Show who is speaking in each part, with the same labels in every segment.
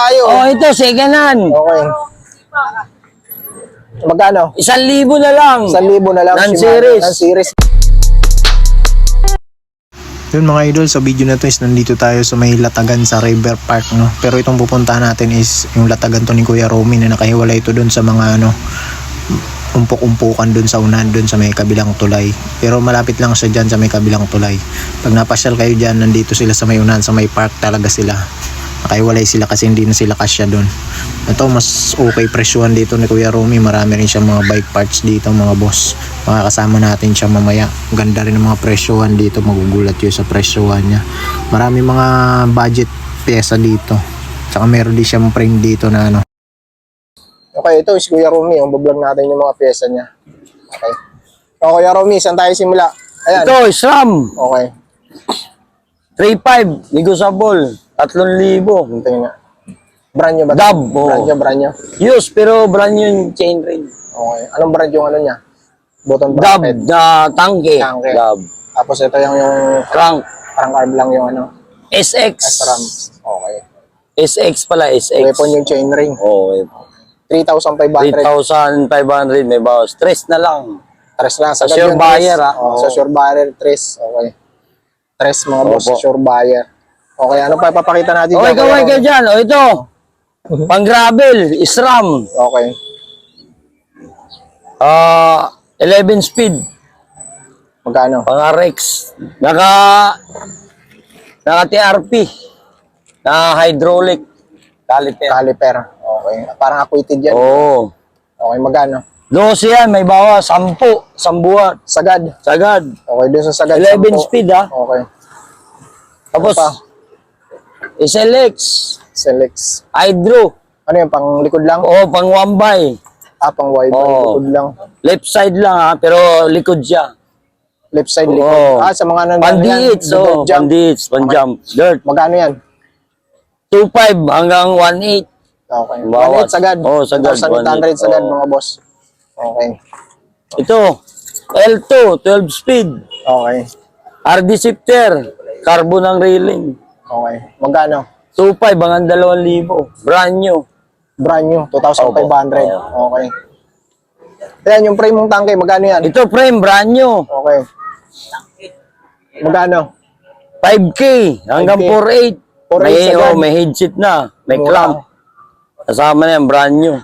Speaker 1: Tayo.
Speaker 2: Oh, ito, second hand.
Speaker 1: Okay. Magkano?
Speaker 2: Isang libo na lang.
Speaker 1: 1,000 na lang.
Speaker 2: Non-series.
Speaker 1: Non-series.
Speaker 3: Yun mga idol, sa video na to is nandito tayo sa may latagan sa River Park, no? Pero itong pupuntahan natin is yung latagan to ni Kuya Romy na nakahiwalay ito doon sa mga ano, umpok-umpukan doon sa unahan doon sa may kabilang tulay. Pero malapit lang siya dyan sa may kabilang tulay. Pag napasyal kayo dyan, nandito sila sa may unahan, sa may park talaga sila. Nakahiwalay sila kasi hindi na sila kasya doon. Ito, mas okay presyuhan dito ni Kuya Romy. Marami rin siya mga bike parts dito, mga boss. Makakasama natin siya mamaya. Ganda rin ng mga presyuhan dito. Magugulat yun sa presyuhan niya. Marami mga budget pyesa dito. Tsaka meron din siyang frame dito na ano.
Speaker 1: Okay, ito is Kuya Romy. Yung bablog natin yung mga pyesa niya. Okay. O, Kuya Romy, saan tayo simula? Ayan.
Speaker 2: Ito, SRAM.
Speaker 1: Okay.
Speaker 2: 3.5. Negotiable. 3,000.
Speaker 1: Tingnan nga. Brand nyo ba?
Speaker 2: Dab, oo.
Speaker 1: Brand nyo, brand nyo.
Speaker 2: Use, pero brand new yung chain ring.
Speaker 1: Okay. Anong brand yung ano niya? Button
Speaker 2: Dab
Speaker 1: bracket.
Speaker 2: na tangke.
Speaker 1: Tangke.
Speaker 2: Dab.
Speaker 1: Tapos ito yung, yung
Speaker 2: Crank.
Speaker 1: parang arm lang yung ano.
Speaker 2: SX.
Speaker 1: SRAM. Okay.
Speaker 2: SX pala, SX.
Speaker 1: Weapon yung chain ring.
Speaker 2: Oh,
Speaker 1: 3,500.
Speaker 2: 3,500 may bawas. Tres na lang.
Speaker 1: Tres lang.
Speaker 2: Sa sure buyer, ah.
Speaker 1: Oh,
Speaker 2: Oo.
Speaker 1: Sa sure buyer, tres. Okay. Tres mga boss, sa sure buyer. Okay, ano pa ipapakita natin
Speaker 2: Okay,
Speaker 1: dyan, Kuya
Speaker 2: ka dyan. O, ito. Pang gravel, SRAM.
Speaker 1: Okay.
Speaker 2: Ah, 11 speed.
Speaker 1: Magkano?
Speaker 2: Pang RX. Naka, naka TRP. Na hydraulic. Caliper.
Speaker 1: Caliper. Okay. Parang acquitted yan.
Speaker 2: Oo.
Speaker 1: Okay, magkano?
Speaker 2: 12 yan, may bawas. 10. Sambuat.
Speaker 1: Sagad.
Speaker 2: Sagad.
Speaker 1: Okay, dun sa sagad.
Speaker 2: 11
Speaker 1: sampo.
Speaker 2: speed ha.
Speaker 1: Okay.
Speaker 2: Tapos,
Speaker 1: pa?
Speaker 2: SLX.
Speaker 1: Select.
Speaker 2: Hydro.
Speaker 1: Ano yung pang likod lang?
Speaker 2: Oo, pang wambay.
Speaker 1: Ah, pang wide
Speaker 2: Oo.
Speaker 1: likod lang.
Speaker 2: Left side lang ha, pero likod siya.
Speaker 1: Left side likod.
Speaker 2: Oo.
Speaker 1: Ah, sa mga nan
Speaker 2: Pandits, oh,
Speaker 1: jump.
Speaker 2: pandits, panjump. Dirt.
Speaker 1: Magkano yan?
Speaker 2: 2.5 hanggang 1.8.
Speaker 1: Okay.
Speaker 2: Bawat.
Speaker 1: 1.8 sagad.
Speaker 2: Oo, sagad,
Speaker 1: 1,800
Speaker 2: 1.8.
Speaker 1: sagad
Speaker 2: Oo.
Speaker 1: mga boss. Okay.
Speaker 2: Ito, L2, 12 speed.
Speaker 1: Okay.
Speaker 2: RD shifter, carbon ang railing.
Speaker 1: Okay. Magkano?
Speaker 2: 2.5 hanggang 2,000. Brand new.
Speaker 1: Brand new, 2,500. Okay. Ayan, yung frame mong tangke, magkano yan?
Speaker 2: Ito frame, brand new.
Speaker 1: Okay. Magkano?
Speaker 2: 5K hanggang
Speaker 1: 5K.
Speaker 2: 4.8.
Speaker 1: 4.8
Speaker 2: May, oh, may headset na, may
Speaker 1: Mura.
Speaker 2: clamp. Kasama na yan, brand new.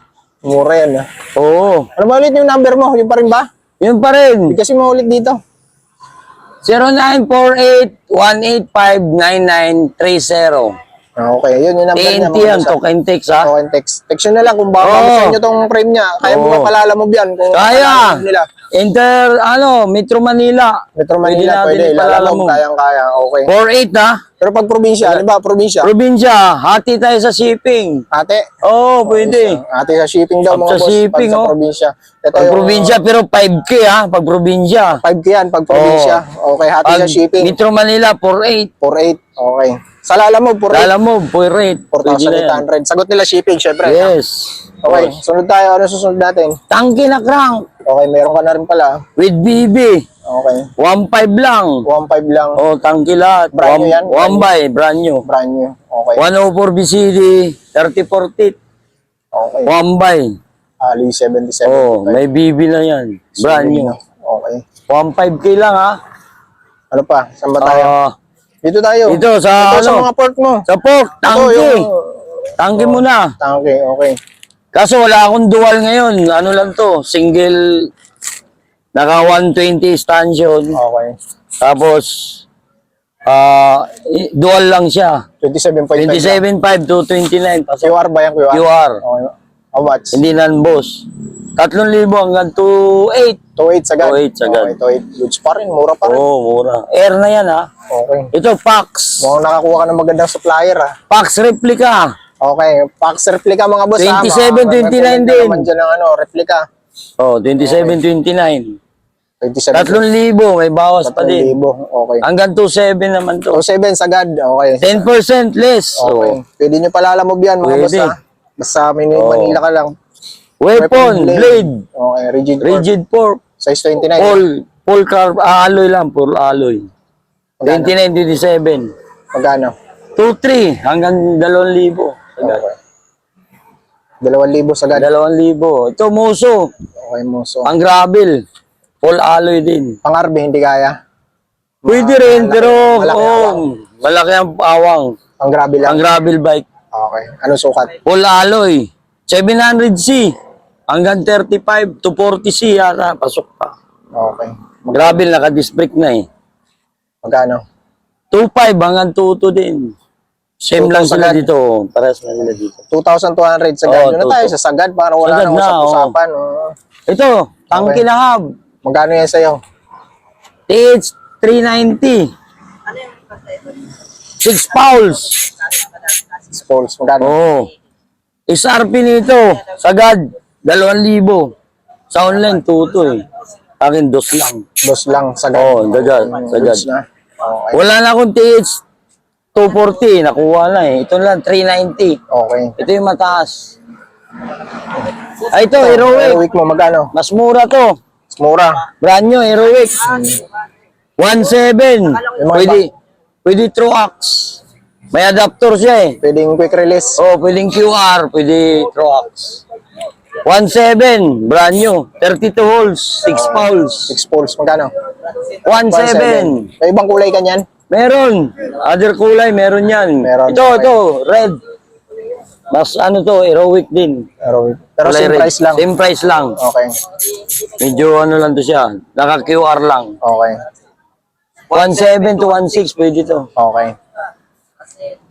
Speaker 1: Mura yan. ah.
Speaker 2: Oo.
Speaker 1: Ano ba ulit yung number mo? Yung pa rin ba?
Speaker 2: Yun pa rin.
Speaker 1: Kasi maulit dito.
Speaker 2: 0948-185-9930.
Speaker 1: Ah, okay, yun yung number niya.
Speaker 2: TNT yan, talk and text ha.
Speaker 1: Okay, text. Text nyo na lang kung baka
Speaker 2: Oo.
Speaker 1: gusto nyo tong frame niya. Kaya mo
Speaker 2: Oo.
Speaker 1: ba palala mo yan? Kung
Speaker 2: Kaya.
Speaker 1: nila.
Speaker 2: Inter, ano, Metro Manila.
Speaker 1: Metro Manila, pwede.
Speaker 2: mo.
Speaker 1: mo. Kayang-kaya. Okay.
Speaker 2: 4.8 ha.
Speaker 1: Pero pag probinsya, ano ba, probinsya?
Speaker 2: Probinsya, hati tayo sa shipping.
Speaker 1: Ate.
Speaker 2: Oo, oh, pwede.
Speaker 1: Ate sa shipping daw, mga
Speaker 2: sa
Speaker 1: boss.
Speaker 2: shipping,
Speaker 1: pag sa
Speaker 2: oh.
Speaker 1: probinsya. Ito
Speaker 2: Pag
Speaker 1: yung
Speaker 2: probinsya, pero 5K ha, pag probinsya.
Speaker 1: 5K yan, pag probinsya. Okay, hati
Speaker 2: Pag
Speaker 1: sa shipping.
Speaker 2: Metro Manila, 4.8.
Speaker 1: 4.8. Okay. Sa lala mo, 4.8.
Speaker 2: Lala mo, 4.8. Pwede na yan.
Speaker 1: 4,800. Sagot nila shipping, syempre.
Speaker 2: Yes.
Speaker 1: Okay, sunod tayo. Ano susunod natin?
Speaker 2: Tangke na crank.
Speaker 1: Okay, meron ka na rin pala.
Speaker 2: With BB.
Speaker 1: Okay.
Speaker 2: 1.5 lang.
Speaker 1: 1.5 lang.
Speaker 2: Oh, tangke lahat.
Speaker 1: Brand new yan?
Speaker 2: One by, brand new.
Speaker 1: Brand new. Okay.
Speaker 2: 104 BCD, 34 teeth.
Speaker 1: Okay.
Speaker 2: One by.
Speaker 1: Ali 77.
Speaker 2: Oh, may BB na yan. Brand new.
Speaker 1: Okay.
Speaker 2: 1.5k lang ha.
Speaker 1: Ano pa? Saan ba tayo?
Speaker 2: Ah,
Speaker 1: Dito tayo.
Speaker 2: dito sa
Speaker 1: Ito sa
Speaker 2: ano?
Speaker 1: mga pork mo.
Speaker 2: Sa pork,
Speaker 1: Ito
Speaker 2: tangke.
Speaker 1: yung...
Speaker 2: Tangke muna.
Speaker 1: Tangke, okay.
Speaker 2: Kaso wala akong dual ngayon. Ano lang to? Single. Naka 120 stanchion.
Speaker 1: Okay.
Speaker 2: Tapos, ah, dual lang siya.
Speaker 1: 27.5
Speaker 2: 27.5 to 29. Pasok.
Speaker 1: QR ba yan? QR?
Speaker 2: QR.
Speaker 1: Okay. How much?
Speaker 2: Hindi nan boss. 3,000 hanggang 2.8.
Speaker 1: 2.8 sagad?
Speaker 2: 2.8 sagad.
Speaker 1: Okay, 2.8. Goods pa rin. Mura pa rin.
Speaker 2: Oo, mura. Air na yan ha.
Speaker 1: Okay.
Speaker 2: Ito, Pax.
Speaker 1: Mukhang nakakuha ka ng magandang supplier ah.
Speaker 2: Pax replica.
Speaker 1: Okay. Pax replica mga boss ah.
Speaker 2: 27,
Speaker 1: Mga- may
Speaker 2: 29
Speaker 1: pumunta
Speaker 2: din.
Speaker 1: naman dyan ng ano, replica.
Speaker 2: Oh, 27, 29.
Speaker 1: 27.
Speaker 2: 3,000, may bawas pa din.
Speaker 1: 3,000. Okay.
Speaker 2: Hanggang 2.7 naman to.
Speaker 1: 2.7 sagad. Okay.
Speaker 2: 10% less.
Speaker 1: Okay.
Speaker 2: Oh.
Speaker 1: Pwede nyo palalamog yan mga boss
Speaker 2: Pwede.
Speaker 1: ha. Basta may
Speaker 2: Oo.
Speaker 1: Manila ka lang.
Speaker 2: Weapon, blade,
Speaker 1: Okay, rigid, fork.
Speaker 2: rigid fork,
Speaker 1: Size 29.
Speaker 2: full, full carb, ah, alloy lang, full alloy.
Speaker 1: Magkano?
Speaker 2: 29, 27.
Speaker 1: Magkano?
Speaker 2: 2.3 hanggang 2,000.
Speaker 1: Okay. 2,000 sagad.
Speaker 2: 2,000. Ito, Muso.
Speaker 1: Okay mo. So,
Speaker 2: Ang gravel. Full alloy din.
Speaker 1: pang-RB hindi kaya.
Speaker 2: Pwede rin, pero
Speaker 1: malaki
Speaker 2: oh,
Speaker 1: awang.
Speaker 2: malaki ang awang.
Speaker 1: Ang grabe lang.
Speaker 2: Ang gravel bike.
Speaker 1: Okay. Ano sukat?
Speaker 2: Full alloy. 700C. Hanggang 35 to 40C yata. Pasok pa.
Speaker 1: Okay.
Speaker 2: Gravel, naka-disc brake na eh.
Speaker 1: Magkano?
Speaker 2: 2.5 hanggang 2.2 din. Same
Speaker 1: 2.2
Speaker 2: lang sila
Speaker 1: sagad.
Speaker 2: dito. Parehas lang sila dito.
Speaker 1: 2,200 sagad.
Speaker 2: Oo,
Speaker 1: Doon na tayo
Speaker 2: tuto.
Speaker 1: sa sagad para wala
Speaker 2: Sagad
Speaker 1: nang
Speaker 2: na,
Speaker 1: usap-usapan. Oo.
Speaker 2: Ito, tangki
Speaker 1: Okay.
Speaker 2: na hub.
Speaker 1: Magkano yan sa'yo?
Speaker 2: TH 390. 6 fouls.
Speaker 1: Spools. Magkano?
Speaker 2: Oo. SRP nito, sagad, 2,000. Sa online, tuto eh. Akin, dos lang.
Speaker 1: Dos lang sagad.
Speaker 2: Oo, sagad, sagad.
Speaker 1: Na. Okay.
Speaker 2: Wala na akong TH 240, nakuha na eh. Ito lang, 390.
Speaker 1: Okay.
Speaker 2: Ito yung mataas. Ay, ito, Heroic.
Speaker 1: Heroic mo, magkano?
Speaker 2: Mas mura to.
Speaker 1: Mura.
Speaker 2: Brand new, Heroic. 1.7.
Speaker 1: Yung mga
Speaker 2: Pwede, pwede Troax. May adapter siya eh.
Speaker 1: Pwedeng quick release.
Speaker 2: Oh, pwedeng QR, pwede Troax. 1.7, brand new. 32 holes, 6 fouls.
Speaker 1: Six spools. Magkano?
Speaker 2: 1.7.
Speaker 1: May ibang kulay ka niyan?
Speaker 2: Meron. Other kulay, meron yan.
Speaker 1: Meron.
Speaker 2: Ito, ito, red. Mas ano to, heroic din.
Speaker 1: Heroic. Pero
Speaker 2: Kulay
Speaker 1: same
Speaker 2: red.
Speaker 1: price lang.
Speaker 2: Same price lang.
Speaker 1: Okay.
Speaker 2: Medyo ano lang to siya. Naka-QR lang.
Speaker 1: Okay.
Speaker 2: 1.7 to 1.6 pwede to.
Speaker 1: Okay.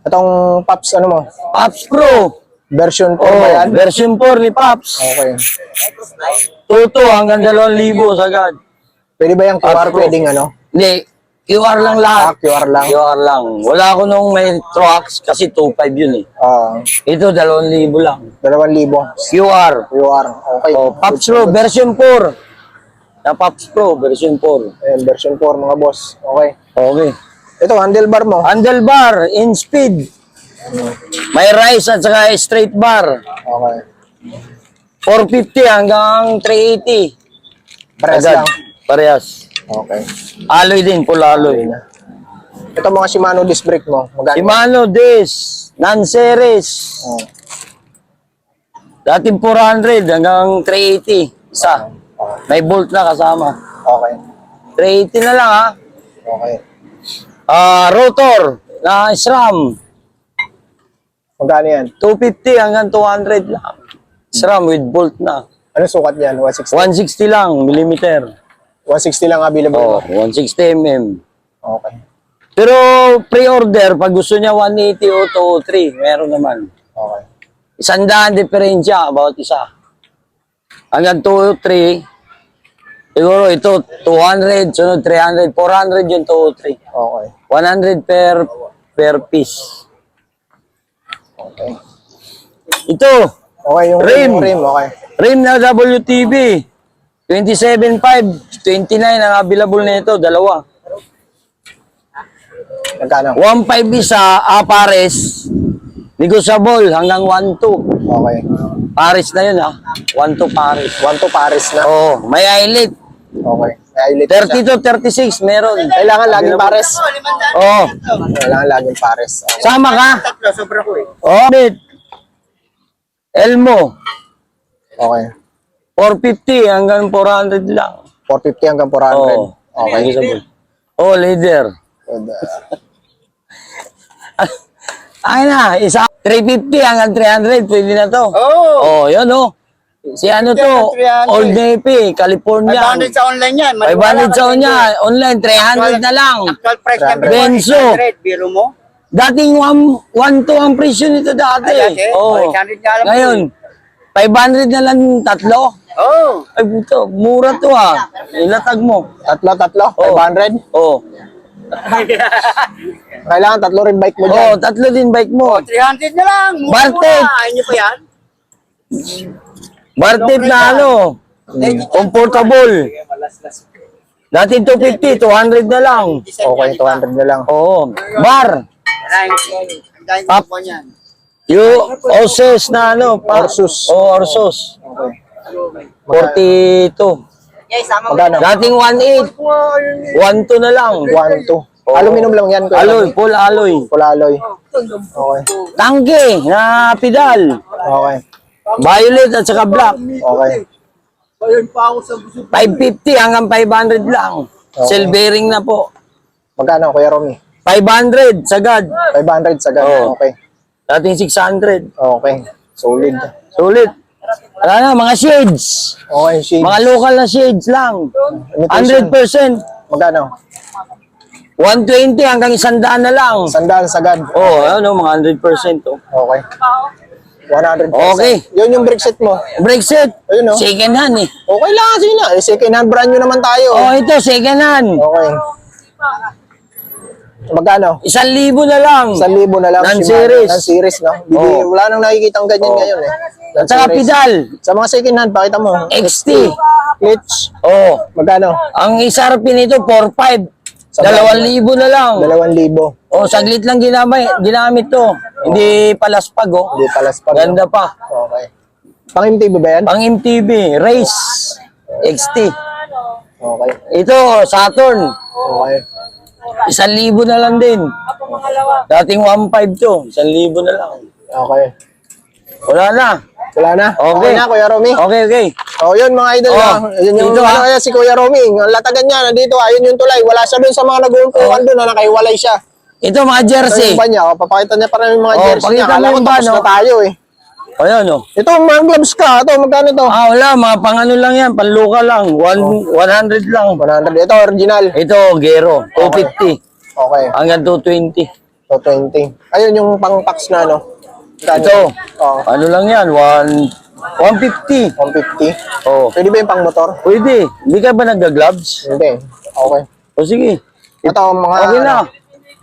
Speaker 1: Itong Pops, ano mo?
Speaker 2: Pops Pro.
Speaker 1: Version 4
Speaker 2: Oh,
Speaker 1: ba yan?
Speaker 2: version 4 ni Pops.
Speaker 1: Okay.
Speaker 2: Tuto hanggang 2,000 sagad.
Speaker 1: Pwede ba yung QR?
Speaker 2: Pops Pro.
Speaker 1: Pwedeng ano?
Speaker 2: Hindi, QR lang lahat.
Speaker 1: Ah, QR lang.
Speaker 2: QR lang. Wala ako nung may trucks kasi 2.5 yun eh.
Speaker 1: Ah,
Speaker 2: Ito 2,000 lang.
Speaker 1: 2,000.
Speaker 2: QR.
Speaker 1: QR. Okay.
Speaker 2: Oh, Pops Pro version 4. Na Pops Pro version 4.
Speaker 1: Ayan, version 4 mga boss. Okay.
Speaker 2: Okay.
Speaker 1: Ito, handlebar mo.
Speaker 2: Handlebar in speed. May rise at saka straight bar.
Speaker 1: Okay.
Speaker 2: 450 hanggang 380.
Speaker 1: Parehas
Speaker 2: Agad.
Speaker 1: lang.
Speaker 2: Parehas.
Speaker 1: Okay.
Speaker 2: Alloy din, full alloy.
Speaker 1: Ito mga Shimano disc brake mo. Magkano?
Speaker 2: Shimano this, non-series.
Speaker 1: Oh.
Speaker 2: Dating 400 hanggang 380. Isa. May bolt na kasama.
Speaker 1: Okay.
Speaker 2: 380 na lang ha.
Speaker 1: Okay.
Speaker 2: Ah, rotor na SRAM.
Speaker 1: Magkano yan?
Speaker 2: 250 hanggang 200 lang. SRAM with bolt na.
Speaker 1: Ano sukat yan? 160?
Speaker 2: 160 lang, millimeter.
Speaker 1: 160 lang available
Speaker 2: Oh,
Speaker 1: mo.
Speaker 2: 160 mm.
Speaker 1: Okay.
Speaker 2: Pero pre-order, pag gusto niya 180 o 203, meron naman.
Speaker 1: Okay.
Speaker 2: Isandaan diferensya about isa. Hanggang 203, siguro ito 200, sunod 300, 400 yung 203.
Speaker 1: Okay.
Speaker 2: 100 per per piece.
Speaker 1: Okay.
Speaker 2: Ito,
Speaker 1: Okay, yung
Speaker 2: Rim.
Speaker 1: yung rim. Okay.
Speaker 2: rim na WTB. 27.5, 29 ang available nito, dalawa.
Speaker 1: Magkano?
Speaker 2: 1.5 isa, ah, pares. Negotiable hanggang 1.2.
Speaker 1: Okay.
Speaker 2: Pares na yun ha. 1.2 pares.
Speaker 1: 1 to Paris na.
Speaker 2: Oo, may eyelet.
Speaker 1: Okay. May eyelet siya.
Speaker 2: 30 to 36, meron.
Speaker 1: Kailangan laging Pares.
Speaker 2: Oo.
Speaker 1: Kailangan laging Pares. Okay.
Speaker 2: Sama ka? Oo. Oh, Elmo,
Speaker 1: okay.
Speaker 2: 450 hanggang 400 lang.
Speaker 1: 450 hanggang 400.
Speaker 2: Oo.
Speaker 1: Okay.
Speaker 2: Negotiable. Oh, leader.
Speaker 1: Good. uh,
Speaker 2: Ay na, isa 350 hanggang 300, pwede na to.
Speaker 4: Oo.
Speaker 2: Oh, yun oh. Si ano to,
Speaker 4: 300.
Speaker 2: Old Navy, California.
Speaker 4: 500 sa online yan.
Speaker 2: 500 sa unya, online 300 na lang.
Speaker 4: Actual price niya,
Speaker 2: Benzo.
Speaker 4: 800, biro mo.
Speaker 2: Dating 1 to ang presyo nito dati.
Speaker 4: Ah, dati?
Speaker 2: Oh.
Speaker 4: Oh, 800 nga lang
Speaker 2: Ngayon, 500 na lang tatlo.
Speaker 4: Oo.
Speaker 2: Ay puto, mura to ah. Ilatag mo.
Speaker 1: Tatlo, tatlo.
Speaker 2: Oo.
Speaker 1: 500.
Speaker 2: Oh.
Speaker 1: Kailangan tatlo rin bike mo
Speaker 2: Oh,
Speaker 1: dyan.
Speaker 2: tatlo din bike mo.
Speaker 4: 300 na lang. Mura
Speaker 2: Bartek.
Speaker 4: mura. Ayaw niyo pa yan?
Speaker 2: Bartip na ano. Comfortable. Dating 250, 200 na lang.
Speaker 1: Okay, 200 na lang.
Speaker 2: Oo. Bar.
Speaker 4: Ang dahil
Speaker 2: Up.
Speaker 4: po niyan.
Speaker 2: Yung Oses na ano. pa-
Speaker 1: Orsus.
Speaker 2: Oo, Orsus.
Speaker 1: Okay.
Speaker 2: 42.
Speaker 1: Magkano?
Speaker 2: Dating 1.8. 1.2 na lang.
Speaker 1: 1, 2. Aluminum lang yan. kuya.
Speaker 2: Alloy, full alloy.
Speaker 1: Full alloy. Okay.
Speaker 2: Tangke na pedal.
Speaker 1: Okay.
Speaker 2: Violet at saka black.
Speaker 1: Okay.
Speaker 4: Ayun pa ako sa gusto.
Speaker 2: 550 hanggang 500 lang.
Speaker 1: Okay.
Speaker 2: Cell bearing na po.
Speaker 1: Magkano, Kuya Romy?
Speaker 2: 500 sagad.
Speaker 1: 500 sa ganun.
Speaker 2: Oo.
Speaker 1: Okay.
Speaker 2: Dating 600.
Speaker 1: Okay. Solid.
Speaker 2: Sulit. Wala na, mga shades.
Speaker 1: Okay, shade.
Speaker 2: Mga local na shades lang.
Speaker 1: Imitation.
Speaker 2: 100%.
Speaker 1: Magkano?
Speaker 2: 120 hanggang 100 na lang.
Speaker 1: Sandaan sagad.
Speaker 2: Oh, ano, mga 100% to.
Speaker 1: Okay. 100%.
Speaker 2: Okay.
Speaker 1: Yun yung brake set mo.
Speaker 2: Brake set.
Speaker 1: Ayun, oh.
Speaker 2: Second hand eh.
Speaker 1: Okay lang, sige na. Eh, second hand brand nyo naman tayo.
Speaker 2: Oh, ito, second hand.
Speaker 1: Okay. Magkano?
Speaker 2: Isang libo na lang.
Speaker 1: Isang libo na lang.
Speaker 2: Non-series.
Speaker 1: Non-series, no? Bili,
Speaker 2: Oo.
Speaker 1: Wala nang nakikita ang ganyan
Speaker 2: Oo.
Speaker 1: ngayon eh.
Speaker 2: At saka pedal.
Speaker 1: Sa mga second hand, pakita mo.
Speaker 2: XT.
Speaker 1: Clutch.
Speaker 2: Oh,
Speaker 1: Magkano?
Speaker 2: ang SRP nito 4.5.
Speaker 1: Sa
Speaker 2: Dalawang libo na lang.
Speaker 1: Dalawang libo.
Speaker 2: Oh, saglit lang ginamit, ginamit to. Hindi palaspag oh.
Speaker 1: Hindi palas pa.
Speaker 2: Ganda pa.
Speaker 1: Okay. Pang MTV ba yan?
Speaker 2: Pang MTV, Race XT.
Speaker 1: Okay.
Speaker 2: Ito, Saturn.
Speaker 1: Okay.
Speaker 2: Isang libo na lang din. Dating 1.5 to. Isang libo na lang.
Speaker 1: Okay.
Speaker 2: Wala na.
Speaker 1: Wala na?
Speaker 2: Okay.
Speaker 1: na, Kuya Romy?
Speaker 2: Okay, okay.
Speaker 1: Oh, yun mga idol.
Speaker 2: Oh,
Speaker 1: ah. Yun yung
Speaker 2: dito,
Speaker 1: ano
Speaker 2: ah.
Speaker 1: kaya si Kuya Romy. Ang latagan niya, nandito. Ayun yung tulay. Wala siya dun sa mga nag-uumpukan doon na nakahiwalay siya.
Speaker 2: Ito mga
Speaker 1: Ito
Speaker 2: jersey.
Speaker 1: yung ba niya? Oh, papakita niya para yung mga
Speaker 2: Oh,
Speaker 1: jersey niya.
Speaker 2: pakita mo
Speaker 1: Kala ko tapos na tayo eh.
Speaker 2: O yan oh.
Speaker 1: Ito, mga gloves ka. Ito, magkano to?
Speaker 2: Ah, wala. Mga pang ano lang yan. Panluka lang. One, 100 lang.
Speaker 1: 100. Ito, original.
Speaker 2: Ito, Gero. 250.
Speaker 1: Okay.
Speaker 2: Hanggang 220.
Speaker 1: So, 20. Ayun yung pang-tax na, no? Magkano?
Speaker 2: Ito.
Speaker 1: Oh,
Speaker 2: Ano lang yan? One, 150.
Speaker 1: 150.
Speaker 2: Oh.
Speaker 1: Pwede ba yung pang-motor?
Speaker 2: Pwede. Hindi ka ba nagga-gloves?
Speaker 1: Hindi. Okay.
Speaker 2: O sige.
Speaker 1: Ito, mga...
Speaker 2: Okay na.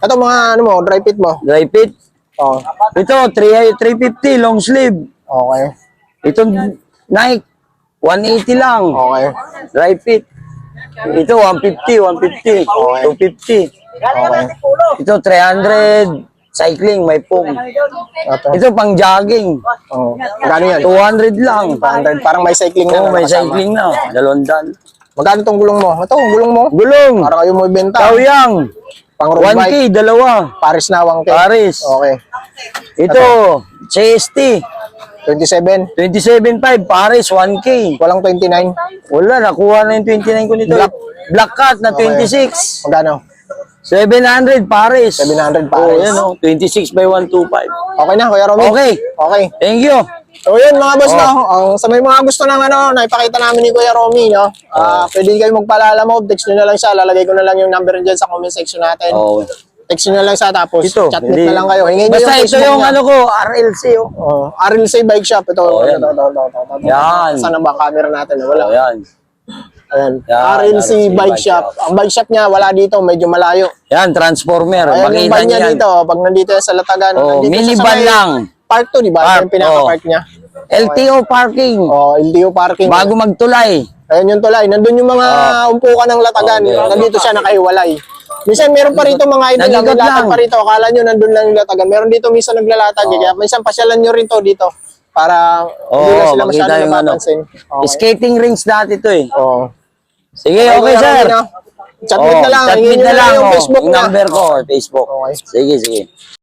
Speaker 1: Ito, mga ano mo, dry fit mo.
Speaker 2: Dry fit.
Speaker 1: Oh,
Speaker 2: Ito, 3, 350. Long sleeve.
Speaker 1: okay.
Speaker 2: Ito, Nike. 180 lang.
Speaker 1: Okay.
Speaker 2: Dry fit. Ito, 150, 150. 250.
Speaker 1: Okay.
Speaker 2: Ito, 300. Cycling, may pong.
Speaker 1: Ito.
Speaker 2: Ito, pang jogging.
Speaker 1: Oh. Magkano yan?
Speaker 2: 200 lang.
Speaker 1: 200. Parang may cycling na.
Speaker 2: Oo, may
Speaker 1: nakasama.
Speaker 2: cycling na. Dalawang dan.
Speaker 1: Magkano tong gulong mo? Ito, gulong mo.
Speaker 2: Gulong.
Speaker 1: Para kayo mo ibenta.
Speaker 2: Kawyang.
Speaker 1: Pang road
Speaker 2: 1K,
Speaker 1: bike.
Speaker 2: dalawa.
Speaker 1: Paris na 1K.
Speaker 2: Paris.
Speaker 1: Okay.
Speaker 2: Ito, CST.
Speaker 1: 27.
Speaker 2: 27.5, Paris, 1K.
Speaker 1: Walang 29.
Speaker 2: Wala, nakuha na yung 29 ko nito.
Speaker 1: Black.
Speaker 2: Black Cat na
Speaker 1: Okay.
Speaker 2: 26.
Speaker 1: Magkano?
Speaker 2: 700, Paris.
Speaker 1: 700
Speaker 2: Oh,
Speaker 1: Paris.
Speaker 2: yan oh, 26 by 125.
Speaker 1: Okay na, Kuya Romy?
Speaker 2: Okay.
Speaker 1: Okay.
Speaker 2: Thank you.
Speaker 1: So yun mga boss
Speaker 2: Oh.
Speaker 1: no, ang sa may mga gusto ng ano, naipakita namin ni Kuya Romy no. Ah, pwede kayo magpaalala mo, text nyo na lang siya, lalagay ko na lang yung number diyan sa comment section natin.
Speaker 2: Oh.
Speaker 1: Text nyo na lang siya tapos
Speaker 2: Ito.
Speaker 1: chat
Speaker 2: hindi-
Speaker 1: na lang kayo. Hingin
Speaker 2: Basta
Speaker 1: yung
Speaker 2: ito yung
Speaker 1: niya.
Speaker 2: ano ko, RLC oh.
Speaker 1: Oh, RLC Bike Shop ito.
Speaker 2: Oh,
Speaker 1: ito,
Speaker 2: yan.
Speaker 1: ito, ito, ito, ito, ito.
Speaker 2: Yan.
Speaker 1: Saan ang ba camera natin? Wala.
Speaker 2: Oh, yan.
Speaker 1: Ayan.
Speaker 2: Yan,
Speaker 1: RLC
Speaker 2: RLC
Speaker 1: Bike
Speaker 2: Bike
Speaker 1: Shop.
Speaker 2: Shop.
Speaker 1: Ang bike shop niya wala dito, medyo malayo.
Speaker 2: Yan, transformer.
Speaker 1: Ayan yung
Speaker 2: Makita
Speaker 1: van niya
Speaker 2: yan.
Speaker 1: dito. Pag nandito yan sa Latagan,
Speaker 2: Oh,
Speaker 1: nandito sa
Speaker 2: minivan
Speaker 1: may
Speaker 2: lang.
Speaker 1: Park to, di ba?
Speaker 2: Park,
Speaker 1: yung pinaka-park
Speaker 2: oh.
Speaker 1: niya.
Speaker 2: LTO parking.
Speaker 1: Oh, LTO parking.
Speaker 2: Bago magtulay.
Speaker 1: Ayun yung tulay. Nandun yung mga umpukan ng latagan.
Speaker 2: Ah. Okay.
Speaker 1: Nandito siya nakahiwalay. Minsan meron pa rito mga idol Nilatag
Speaker 2: lang.
Speaker 1: pa rito. Akala nyo nandun lang yung latagan. Meron dito minsan naglalatag.
Speaker 2: Oh.
Speaker 1: Kaya minsan pasyalan nyo rin to dito. Para hindi
Speaker 2: Oo,
Speaker 1: na sila
Speaker 2: makita
Speaker 1: masyado
Speaker 2: yung ano.
Speaker 1: napapansin. Okay.
Speaker 2: Skating rings dati to eh.
Speaker 1: Oo.
Speaker 2: Sige, okay,
Speaker 1: Kuya
Speaker 2: sir.
Speaker 1: Chat
Speaker 2: Oh,
Speaker 1: na lang.
Speaker 2: Chat na lang.
Speaker 1: yung
Speaker 2: oh,
Speaker 1: Facebook
Speaker 2: yung number ko, Facebook.
Speaker 1: Okay.
Speaker 2: Sige, sige.